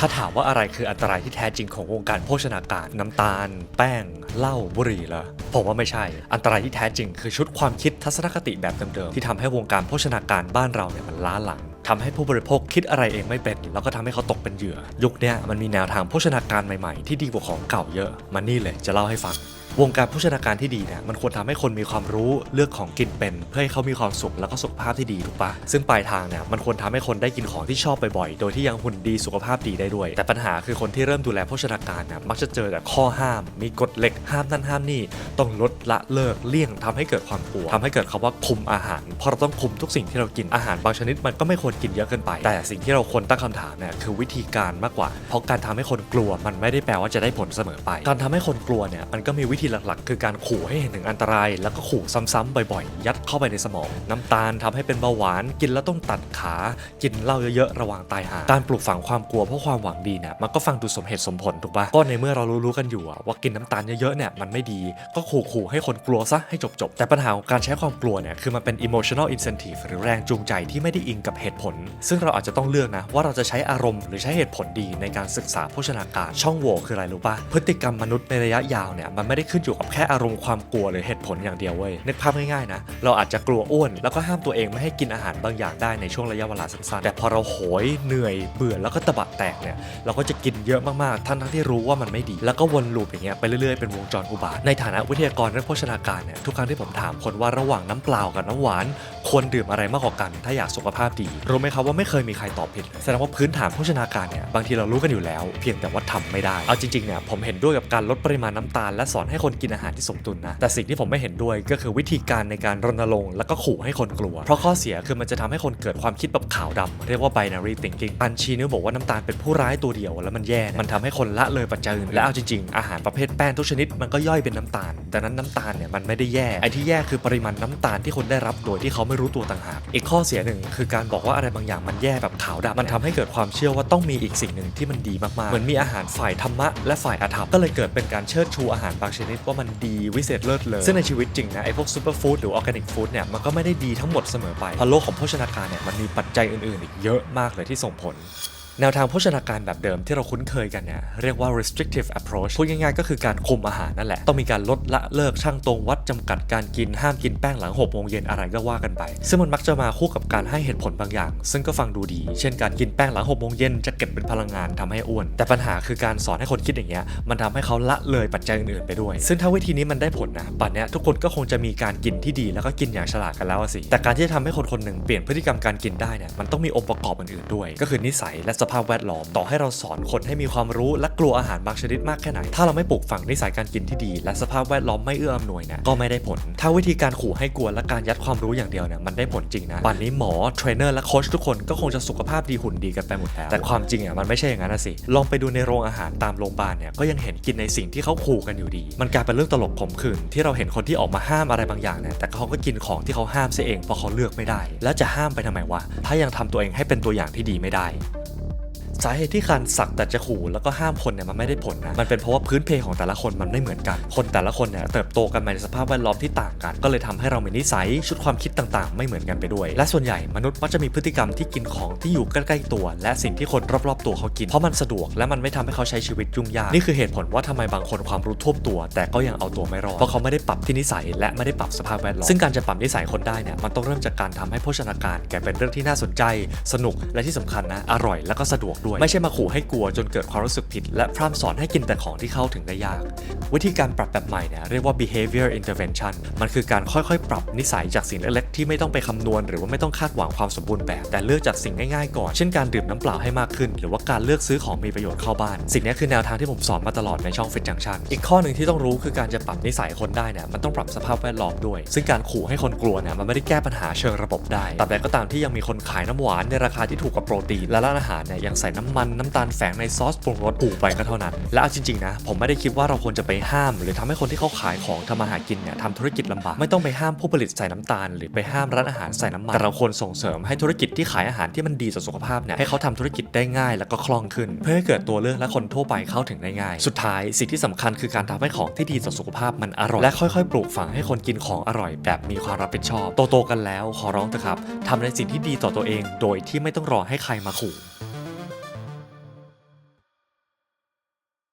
ถ้าถามว่าอะไรคืออันตรายที่แท้จริงของวงการโภชนาการ น้ำตาล แป้งเหล้าบุหรี่เหรอผมว่าไม่ใช่ อันตรายที่แท้จริงคือชุดความคิดทัศนคติแบบเดิมๆที่ทำให้วงการโภชนาการบ้านเราเนี่ยมันล้าหลังทำให้ผู้บริโภคคิดอะไรเองไม่เป็น แล้วก็ทำให้เขาตกเป็นเหยื่อ ยุคนี้มันมีแนวทางโภชนาการใหม่ๆ ที่ดีกว่าของเก่าเยอะ มันนี่เลยจะเล่าให้ฟัง วงการโภชนาการที่ดีเนี่ยมันควรทำให้คนมีความรู้เลือกของกินเป็น เพื่อให้เขามีความสุขแล้วก็สุขภาพที่ดีถูกปะซึ่งปลายทางเนี่ยมันควรทำให้คนได้กินของที่ชอบบ่อยๆ โดยที่ยังหุ่นดีสุขภาพดีได้ด้วย แต่ปัญหาคือคนที่เริ่มดูแลโภชนาการเนี่ยมักจะเจอแต่ข้อห้าม มีกฎเหล็กห้ามนั่นห้ามนี่ต้องลดละเลิกเลี่ยงทำให้เกิดความกลัวทำให้เกิดคำว่าคุมอาหารเพราะเราต้องคุมทุกสิ่งที่เรากินอาหารบางชนิดมันก็ไม่ควรกินเยอะเกินไป แต่สิ่งที่เราควรตั้งคำถามเนี่ยคือวิธีการมากกว่า เพราะการทำให้คนกลัวมันไม่ได้แปลว่าจะได้ผลเสมอไป การทำให้คนกลัวเนี่ยมันก็มีวิธีหลักๆ คือการขู่ให้เห็นถึงอันตราย แล้วก็ขู่ซ้ำๆบ่อยๆ ยัดเข้าไปในสมอง น้ำตาลทำให้เป็นเบาหวาน กินแล้วต้องตัดขา กินเหล้าเยอะๆ ระวังตายหาการปลูกฝังความกลัวเพราะความหวังดีเนี่ยมันก็ฟังดูสมเหตุสมผลถูกปะก็ในเมื่อเรารู้ๆกันอยู่ว่ากินน้ำตาลเยอะๆเนี่ยมันไม่ดี ก็ขู่ๆให้คนกลัวซะให้จบๆแต่ปัญหาของการใช้ความกลัวเนี่ยคือมันเป็น emotional incentive หรือแรงจูงใจที่ไม่ได้อิงกับเหตุผล ซึ่งเราอาจจะต้องเลือกนะว่าเราจะใช้อารมณ์หรือใช้เหตุผลดีในการศึกษาโภชนาการช่องโหว่คืออะไรรู้ปะพฤติกรรมมนุษย์ในระยะยาวเนี่ยมันไม่ได้ขึ้นอยู่กับแค่อารมณ์ความกลัวหรือเหตุผลอย่างเดียวเว้ยนึกภาพง่ายๆนะเราอาจจะกลัวอ้วน แล้วก็ห้ามตัวเองไม่ให้กินอาหารบางอย่างได้ในช่วงระยะเวลาสั้นๆ แต่พอเราโหยเหนื่อยเบื่อแล้วก็ตะบะแตกเนี่ยเราก็จะกินเยอะมากๆทั้งทั้งที่รู้ว่ามันไม่ดี แล้วก็วนลูปอย่างเงี้ยไปเรื่อยๆเป็นวงจรอุบาทในฐานะวิทยากรเรื่องโภชนาการเนี่ยทุกครั้งที่ผมถามคนว่าระหว่างน้ำเปล่ากับน้ำหวานควรดื่มอะไรมากกว่ากัน ถ้าอยากสุขภาพดีรู้ไหมครับว่าไม่เคยมีใครตอบผิดเลยแสดงว่าพื้นฐานโภชนาการเนี่ยบางทีเรารู้กันอยู่แล้ว เพียงแต่ว่าทำไม่ได้เอาจริงๆเนี่ยผมเห็นด้วยกับการลดปริมาณน้ำตาลและสอนให้คนกินอาหารที่สมดุลนะ แต่สิ่งที่ผมไม่เห็นด้วยก็คือวิธีการในการรณรงค์แล้วก็ขู่ให้คนกลัว เพราะข้อเสียคือมันจะทำให้คนเกิดความคิดแบบขาวดำเรียกว่า binary thinking อันชีนิ้วบอกว่าน้ำตาลเป็นผู้ร้ายตัวเดียว แล้วมันแย่ มันทำให้คนละเลยปัจจัยอื่นและเอาจริงๆ อาหารประเภทแป้งทุกชนิดมันก็ย่อยเป็นน้ำตาล ดังนั้นน้ำตาลเนี่ยมันไม่ได้แย่ ไอ้ที่แย่คือปริมาณน้ำตาลที่คนได้รับโดยที่เขาไม่รู้ตัวต่างหาก อีกข้อเสียหนึ่งคือการบอกว่าอะไรบางอย่างมันแย่แบบขาวดำมันทำให้เกิดความเชื่อว่าต้องมีอีกสิ่งหนึ่งที่มันดีมากๆ เหมือนมีอาหารฝ่ายธรรมะและฝ่ายอธรรมก็เลยเกิดเป็นการเชิดชูอาหารบางชนิดว่ามันดีวิเศษเลิศเลย ซึ่งในชีวิตจริงนะไอ้พวกซูเปอร์ฟู้ดหรือออร์แกนิกฟู้ดเนี่ยมันก็ไม่ได้ดีทั้งหมดเสมอไปเพราะโลกของโภชนาการเนี่ยมันมีปัจจัยอื่นๆ อีกเยอะมากเลยที่ส่งผล แนวทางโภชนาการแบบเดิมที่เราคุ้นเคยกันเนี่ยเรียกว่า restrictive approach พูดง่ายๆก็คือการคุมอาหารนั่นแหละ ต้องมีการลดละเลิกช่างตรงวัดจำกัดการกินห้ามกินแป้งหลัง6โมงเย็นอะไรก็ว่ากันไป ซึ่งมันมักจะมาคู่กับการให้เหตุผลบางอย่าง ซึ่งก็ฟังดูดี เช่นการกินแป้งหลัง6โมงเย็นจะเก็บเป็นพลังงานทำให้อ้วน แต่ปัญหาคือการสอนให้คนคิดอย่างเงี้ยมันทำให้เขาละเลยปัจจัยอื่นๆไปด้วย ซึ่งถ้าวิธีนี้มันได้ผลนะป่านนี้ทุกคนก็คงจะมีการกินที่ดีแล้วก็กินอย่างฉลาดกันแล้วสิแต่การที่จะทำให้คนคนหนึ่งเปลี่ยนพฤติกรรมการกินได้เนี่ยมันต้องมีองค์ประกอบอื่นๆด้วย ก็คือนิสัยและสภาพแวดล้อม ต่อให้เราสอนคนให้มีความรู้และกลัวอาหารบางชนิดมากแค่ไหน ถ้าเราไม่ปลูกฝังนิสัยการกินที่ดี และสภาพแวดล้อมไม่เอื้ออำนวยเนี่ยก็ไม่ได้ผล ถ้าวิธีการขู่ให้กลัวและการยัดความรู้อย่างเดียวเนี่ยมันได้ผลจริงนะวันนี้หมอเทรนเนอร์และโค้ชทุกคนก็คงจะสุขภาพดีหุ่นดีกันไปหมดแล้วแต่ความจริงอะมันไม่ใช่อย่างนั้นนะสิลองไปดูในโรงอาหารตามโรงพยาบาลเนี่ยก็ยังเห็นกินในสิ่งที่เขาขู่กันอยู่ดี มันกลายเป็นเรื่องตลกขมขื่นที่เราเห็นคนที่ออกมาห้ามอะไรบางอย่างเนี่ยแต่เขาก็กินของที่เขาห้ามซะเองเพราะเขาเลือกไม่ได้ แล้วจะห้ามไปทำไมวะถ้ายังทำตัวเองให้เป็นตัวอย่างที่ดีไม่ได้ สาเหตุที่การสักแต่จะขู่แล้วก็ห้ามคนเนี่ยมันไม่ได้ผลนะ มันเป็นเพราะว่าพื้นเพของแต่ละคนมันไม่เหมือนกัน คนแต่ละคนเนี่ยเติบโตกันมาในสภาพแวดล้อมที่ต่างกัน ก็เลยทำให้เรามีนิสัยชุดความคิดต่างๆ ไม่เหมือนกันไปด้วย และส่วนใหญ่มนุษย์มักจะมีพฤติกรรมที่กินของที่อยู่ใกล้ๆตัว และสิ่งที่คนรอบๆตัวเขากิน เพราะมันสะดวกและมันไม่ทำให้เขาใช้ชีวิตยุ่งยาก นี่คือเหตุผลว่าทำไมบางคนความรู้ท่วมตัว แต่ก็ยังเอาตัวไม่รอด เพราะเขาไม่ได้ปรับที่นิสัยและไม่ได้ปรับสภาพแวดล้อม ซึ่งการจะปรับนิสัยคนได้เนี่ยมันต้องเริ่มจากการทำให้โภชนาการแกเป็นเรื่องที่น่าสนใจ สนุกและที่สำคัญนะอร่อยและก็สะดวกดวย ไม่ใช่มาขู่ให้กลัวจนเกิดความรู้สึกผิด และพร่ำสอนให้กินแต่ของที่เข้าถึงได้ยาก วิธีการปรับแบบใหม่เนี่ยเรียกว่า behavior intervention มันคือการค่อยๆ ปรับนิสัยจากสิ่งเล็กๆที่ไม่ต้องไปคำนวณ หรือว่าไม่ต้องคาดหวังความสมบูรณ์แบบ แต่เลือกจากสิ่งง่ายๆก่อนเช่นการดื่มน้ำเปล่าให้มากขึ้น หรือว่าการเลือกซื้อของมีประโยชน์เข้าบ้าน สิ่งนี้คือแนวทางที่ผมสอนมาตลอดในช่อง Fit Junction อีกข้อหนึ่งที่ต้องรู้คือการจะปรับนิสัยคนได้เนี่ยมันต้องปรับสภาพแวดล้อมด้วย ซึ่งการขู่ให้คนกลัวเนี่ยมันไม่ได้แก้ปัญหาเชิงระบบได้ตราบใดก็ตามที่ยังมีคนขายน้ำหวานในราคาที่ถูกกว่าโปรตีนและร้านอาหารเนี่ยยังใส่น้ำมันน้ำตาลแฝงในซอสปรุงรสขู่ไปก็เท่านั้น และเอาจริงๆนะ ผมไม่ได้คิดว่าเราควรจะไปห้าม หรือทำให้คนที่เขาขายของทำมาหากินเนี่ยทำธุรกิจลำบากไม่ต้องไปห้ามผู้ผลิตใส่น้ำตาล หรือไปห้ามร้านอาหารใส่น้ำมันแต่เราควรส่งเสริมให้ธุรกิจที่ขายอาหารที่มันดีต่อสุขภาพเนี่ยให้เขาทำธุรกิจได้ง่าย แล้วก็คล่องขึ้น เพื่อให้เกิดตัวเลือกและคนทั่วไปเข้าถึงได้ง่าย สุดท้ายสิ่งที่สำคัญคือการทำให้ของที่ดีต่อสุขภาพมันอร่อยและค่อยๆ ปลูกฝังให้คนกินของอร่อย แบบมีความรับผิดชอบโตๆกันแล้วขอร้องเถอะครับทำในสิ่งที่ดีต่อตัวเอง โดยที่ไม่ต้องรอให้ใครมาขู่